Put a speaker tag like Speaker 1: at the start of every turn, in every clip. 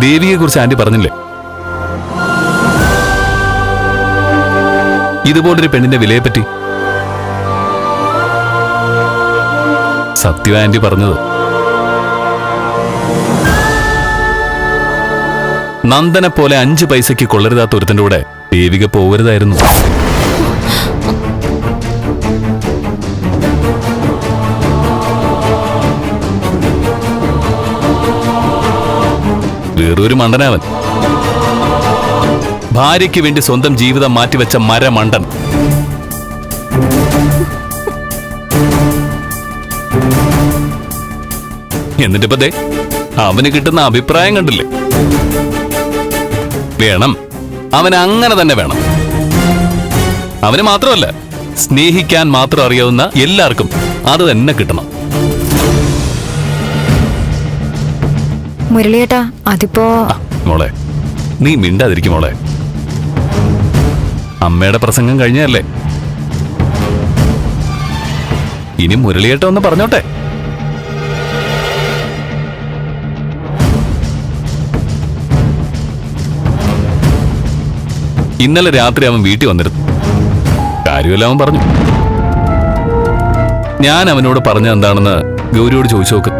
Speaker 1: ദേവിയെ കുറിച്ച് ആന്റി പറഞ്ഞില്ലേ? ഇതുപോലൊരു പെണ്ണിന്റെ വിലയെപ്പറ്റി സത്യ ആന്റി പറഞ്ഞത്. നന്ദനെ പോലെ അഞ്ച് പൈസയ്ക്ക് കൊള്ളരുതാത്ത ഒരുത്തന്റെ കൂടെ ദേവിക പോകരുതായിരുന്നു. വേറൊരു മണ്ടനാവൻ. ഭാര്യയ്ക്ക് വേണ്ടി സ്വന്തം ജീവിതം മാറ്റിവെച്ച മരമണ്ടൻ. എന്നിട്ടിപ്പോ ദേ അവന് കിട്ടുന്ന അഭിപ്രായം കണ്ടില്ലേ? വേണം. അവൻ അങ്ങനെ തന്നെ വേണം. അവന് മാത്രമല്ല സ്നേഹിക്കാൻ മാത്രം അറിയാവുന്ന എല്ലാവർക്കും അത് തന്നെ കിട്ടണം.
Speaker 2: മുരളിയേട്ടാ അതിപ്പോ
Speaker 1: മോളെ നീ മിണ്ടാതിരിക്കും മോളെ. അമ്മയുടെ പ്രസംഗം കഴിഞ്ഞല്ലേ ഇനി മുരളിയേട്ട ഒന്ന് പറഞ്ഞോട്ടെ. ഇന്നലെ രാത്രി അവൻ വീട്ടിൽ വന്നിരുന്നു. കാര്യമല്ല അവൻ പറഞ്ഞു. ഞാൻ അവനോട് പറഞ്ഞ എന്താണെന്ന് ഗൗരിയോട് ചോദിച്ചു നോക്ക്.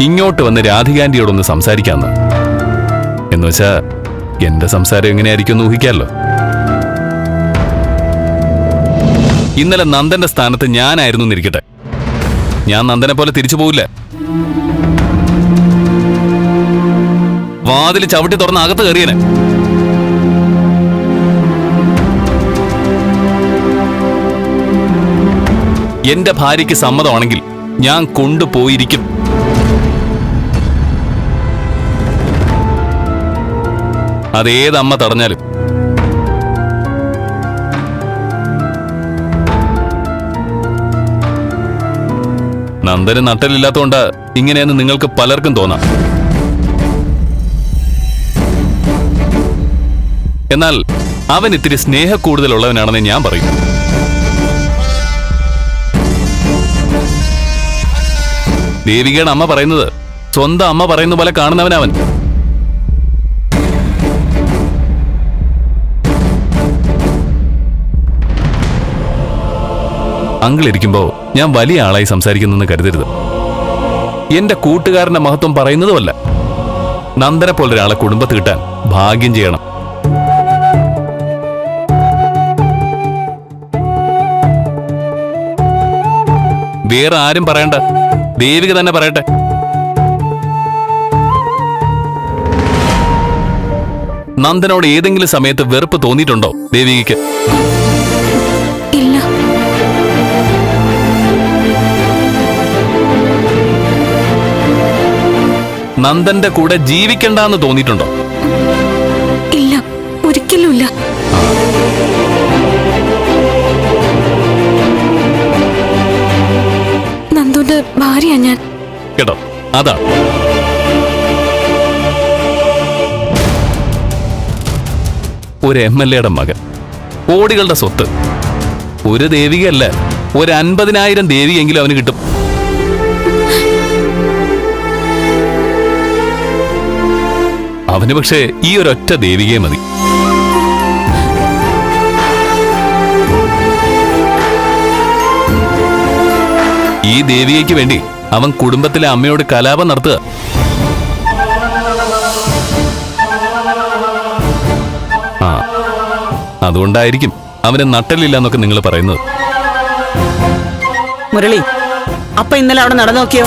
Speaker 1: ഇങ്ങോട്ട് വന്ന് രാധികാന്റിയോടൊന്ന് സംസാരിക്കാന്ന്. എന്നുവെച്ചാ എന്റെ സംസാരം എങ്ങനെയായിരിക്കും എന്ന് ഊഹിക്കാമല്ലോ ഇന്നലെ നന്ദന്റെ സ്ഥാനത്ത് ഞാനായിരുന്നു എന്നിരിക്കട്ടെ ഞാൻ നന്ദനെ പോലെ തിരിച്ചു പോവില്ല. വാതിൽ ചവിട്ടി തുറന്ന് അകത്ത് കയറിയനെ. എന്റെ ഭാര്യയ്ക്ക് സമ്മതമാണെങ്കിൽ ഞാൻ കൊണ്ടുപോയിരിക്കും. അതേതമ്മ തടഞ്ഞാലും. നന്ദന് നട്ടലില്ലാത്തോണ്ട് ഇങ്ങനെയെന്ന് നിങ്ങൾക്ക് പലർക്കും തോന്നാം. എന്നാൽ അവൻ ഇത്തിരി സ്നേഹ കൂടുതലുള്ളവനാണെന്ന് ഞാൻ പറയും. ദേവികയുടെ അമ്മ പറയുന്നത് സ്വന്തം അമ്മ പറയുന്ന പോലെ കാണുന്നവനവൻ അങ്കിൾ ഇരിക്കുമ്പോൾ ഞാൻ വലിയ ആളായി സംസാരിക്കുന്നെന്ന് കരുതരുത്. എന്റെ കൂട്ടുകാരന്റെ മഹത്വം പറയുന്നതുമല്ല. നന്ദനെ പോലെ ഒരാളെ കുടുംബത്ത് കിട്ടാൻ ഭാഗ്യം ചെയ്യണം. വേറെ ആരും പറയണ്ട. ദേവിക തന്നെ പറയട്ടെ. നന്ദനോട് ഏതെങ്കിലും സമയത്ത് വെറുപ്പ് തോന്നിയിട്ടുണ്ടോ ദേവികയ്ക്ക്? നന്ദന്റെ കൂടെ ജീവിക്കണ്ടെന്ന് തോന്നിയിട്ടുണ്ടോ?
Speaker 2: ഇല്ല ഒരിക്കലും നന്ദുന്റെ ഭാര്യ ഞാൻ.
Speaker 1: കേട്ടോ അതാ. ഒരു എം എൽ എയുടെ മകൻ കോടികളുടെ സ്വത്ത്. ഒരു ദേവികയല്ല ഒരു അൻപതിനായിരം ദേവിയെങ്കിലും അവന് കിട്ടും. അവന് പക്ഷേ ഈ ഒരൊറ്റ ദേവികയെ മതി. ഈ ദേവികയ്ക്ക് വേണ്ടി അവൻ കുടുംബത്തിലെ അമ്മയോട് കലാപം നടത്തുക. ആ അതുകൊണ്ടായിരിക്കും അവന് നട്ടലില്ല എന്നൊക്കെ നിങ്ങൾ പറയുന്നത്.
Speaker 3: മുരളി അപ്പൊ ഇന്നലെ അവിടെ നടന്നു നോക്കിയോ?